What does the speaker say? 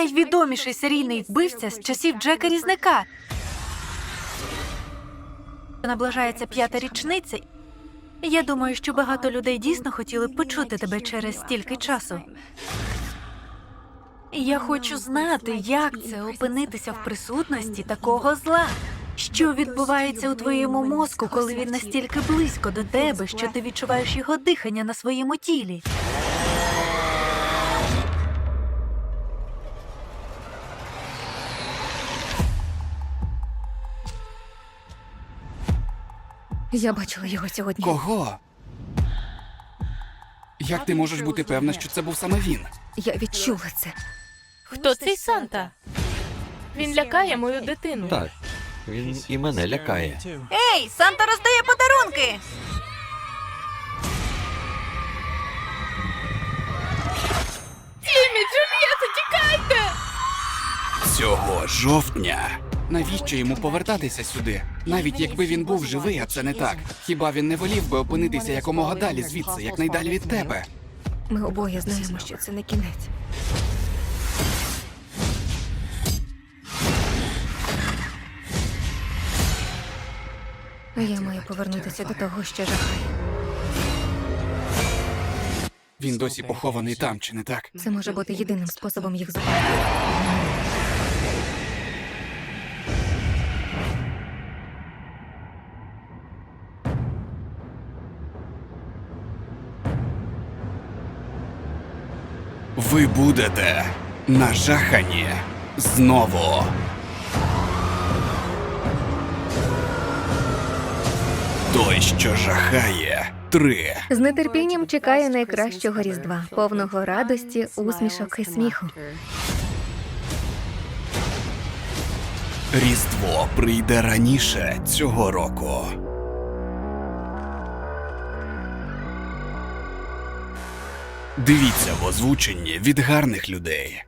найвідоміший серійний вбивця з часів Джека Різника. Наближається п'ята річниця. Я думаю, що багато людей дійсно хотіли б почути тебе через стільки часу. Я хочу знати, як це опинитися в присутності такого зла. Що відбувається у твоєму мозку, коли він настільки близько до тебе, що ти відчуваєш його дихання на своєму тілі? Я бачила його сьогодні. Кого? Як ти можеш бути певна, що це був саме він? Я відчула це. Хто цей Санта? Він лякає мою дитину. Так, він і мене лякає. Ей, Санта роздає подарунки! Тімі, Джульєта, тікайте! Цього жовтня. Навіщо йому повертатися сюди? Навіть якби він був живий, а це не так. Хіба він не волів би опинитися якомога далі звідси, якнайдалі від тебе? Ми обоє знаємо, що це не кінець. Я маю повернутися до того, що жахає. Він досі похований там, чи не так? Це може бути єдиним способом їх зупинити. Ви будете нажахані знову. Той, що жахає. Три. З нетерпінням чекає найкращого різдва, повного радості, усмішок і сміху. Різдво прийде раніше цього року. Дивіться в озвученні від гарних людей.